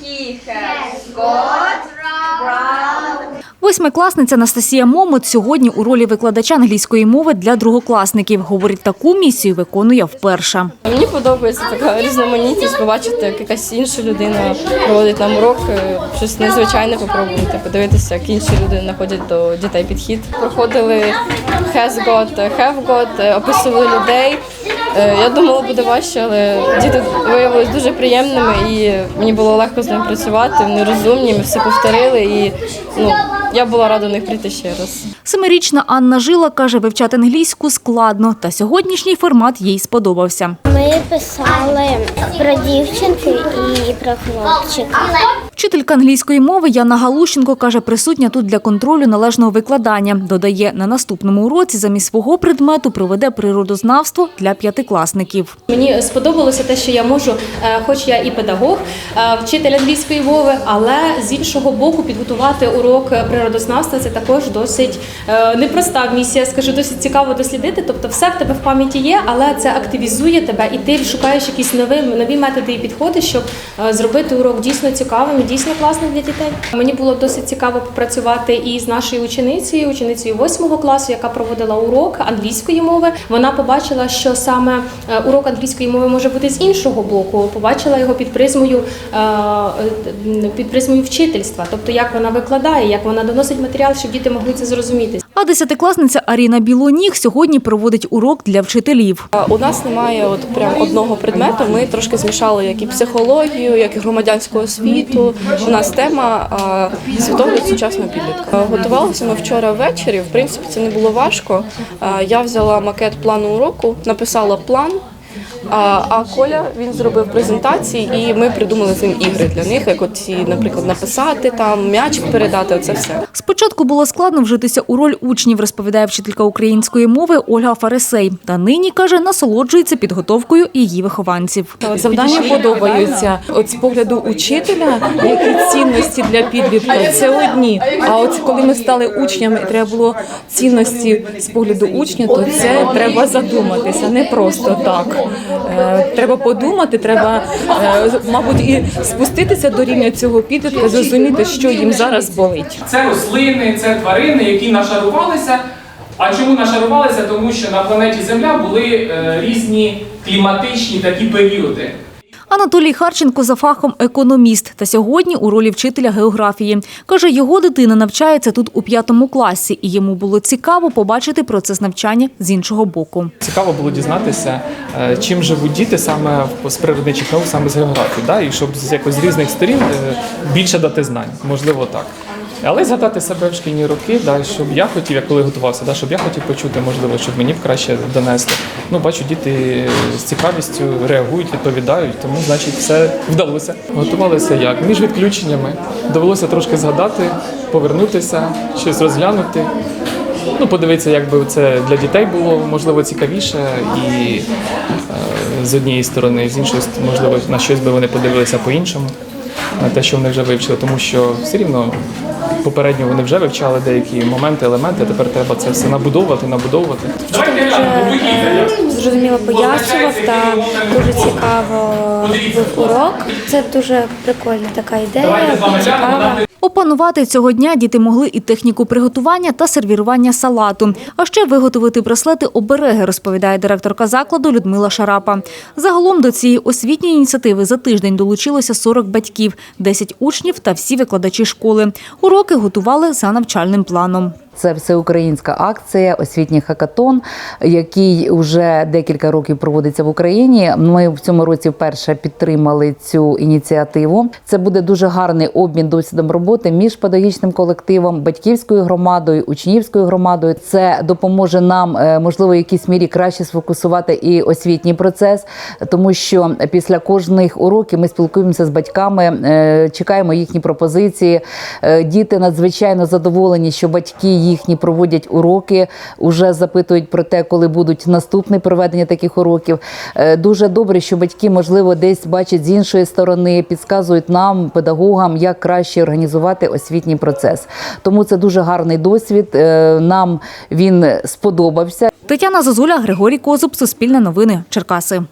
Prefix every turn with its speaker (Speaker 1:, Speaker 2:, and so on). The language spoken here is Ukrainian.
Speaker 1: He has got brown
Speaker 2: Восьмикласниця Анастасія Момот сьогодні у ролі викладача англійської мови для другокласників. Говорить, таку місію виконує вперше.
Speaker 3: Мені подобається така різноманітність, побачити, як якась інша людина проводить нам урок, е, щось незвичайне попробувати, подивитися, як інші люди знаходять до дітей підхід. Проходили has got, have got, е, описували людей. Е, Я думала, буде важче, але діти виявилися дуже приємними і мені було легко з ними працювати. Вони розумні, ми все повторили і ну, я була рада до них прийти ще раз.
Speaker 2: Семирічна Анна Жила каже, вивчати англійську складно, та сьогоднішній формат їй сподобався.
Speaker 4: Ми писали про дівчинки і про хлопчика.
Speaker 2: Вчителька англійської мови Яна Галущенко каже, присутня тут для контролю належного викладання. Додає, на наступному уроці замість свого предмету проведе природознавство для п'ятикласників.
Speaker 5: Мені сподобалося те, що я можу, е, хоч я і педагог, е, вчитель англійської мови, але з іншого боку підготувати урок природознавства це також досить е, непроста місія. Скажу, досить цікаво дослідити. Тобто, все в тебе в пам'яті є, але це активізує тебе, і ти шукаєш якісь нові, нові методи і підходи, щоб е, зробити урок дійсно цікавим і дійсно класним для дітей. Мені було досить цікаво попрацювати і з нашою ученицею, ученицею 8 класу, яка проводила урок англійської мови. Вона побачила, що саме е, урок англійської мови може бути з іншого боку. Побачила його під призмою е, е, під призмою вчительства, тобто як вона викладає, як вона доносить матеріал, щоб діти могли це зрозуміти.
Speaker 2: А десятикласниця Аріна Білоніг сьогодні проводить урок для вчителів.
Speaker 3: У нас немає от прям одного предмету. Ми трошки змішали як і психологію, як і громадянську освіту. У нас тема світогляд сучасного підлітка. А, Готувалися ми вчора ввечері. В принципі, це не було важко. Я взяла макет плану уроку, написала план. А, а Коля він зробив презентації, і ми придумали з ним ігри для них, як от ці, наприклад, написати там, м'ячик передати. Оце все.
Speaker 2: Спочатку було складно вжитися у роль учнів, розповідає вчителька української мови Ольга Фарисей. Та нині каже, насолоджується підготовкою її вихованців.
Speaker 6: Завдання подобаються. От з погляду учителя, які цінності для підлітка, це одні. А от коли ми стали учнями, і треба було цінності з погляду учня, то це треба задуматися, не просто так. Е, Треба подумати, треба, е, мабуть, і спуститися до рівня цього підлітка, зрозуміти, що їм зараз болить.
Speaker 7: Це рослини, це тварини, які нашарувалися. А чому нашарувалися? Тому що на планеті Земля були е, різні кліматичні такі періоди.
Speaker 2: Анатолій Харченко за фахом економіст та сьогодні у ролі вчителя географії. Каже, його дитина навчається тут у п'ятому класі, і йому було цікаво побачити процес навчання з іншого боку.
Speaker 7: Цікаво було дізнатися, е, чим живуть діти саме з природничих наук, саме з географії, да? і щоб з якось з різних сторін е, більше дати знань, можливо, так. Але згадати себе в шкільні роки, да, щоб я хотів, я коли готувався, да, щоб я хотів почути, можливо, щоб мені краще донесли. Ну, бачу, діти з цікавістю реагують, відповідають, тому значить все вдалося. Готувалися як? Між відключеннями. Довелося трошки згадати, повернутися, щось розглянути. Ну, подивитися, як би це для дітей було можливо цікавіше, і е, з однієї сторони, з іншої можливо, на щось би вони подивилися по-іншому, на те, що вони вже вивчили, тому що все рівно попередньо вони вже вивчали деякі моменти, елементи. Тепер треба це все набудовувати, набудовувати.
Speaker 8: зрозуміло пояснював та дуже цікаво був урок. Це дуже прикольна така ідея цікава.
Speaker 2: Опанувати цього дня діти могли і техніку приготування та сервірування салату, а ще виготовити браслети обереги, розповідає директорка закладу Людмила Шарапа. Загалом до цієї освітньої ініціативи за тиждень долучилося 40 батьків, 10 учнів та всі викладачі школи. Уроки готували за навчальним планом.
Speaker 9: Це всеукраїнська акція, освітній хакатон, який вже декілька років проводиться в Україні. Ми в цьому році вперше підтримали цю ініціативу. Це буде дуже гарний обмін досвідом роботи між педагогічним колективом, батьківською громадою, учнівською громадою. Це допоможе нам, е, можливо, в якійсь мірі краще сфокусувати і освітній процес, тому що після кожних уроків ми спілкуємося з батьками, е, чекаємо їхні пропозиції. Е, Діти надзвичайно задоволені, що батьки їхні проводять уроки, уже запитують про те, коли будуть наступні проведення таких уроків. Е, Дуже добре, що батьки, можливо, десь бачать з іншої сторони, підказують нам, педагогам, як краще організувати освітній процес. Тому це дуже гарний досвід. Е, Нам він сподобався.
Speaker 2: Тетяна Зозуля, Григорій Козуб, Суспільне новини, Черкаси.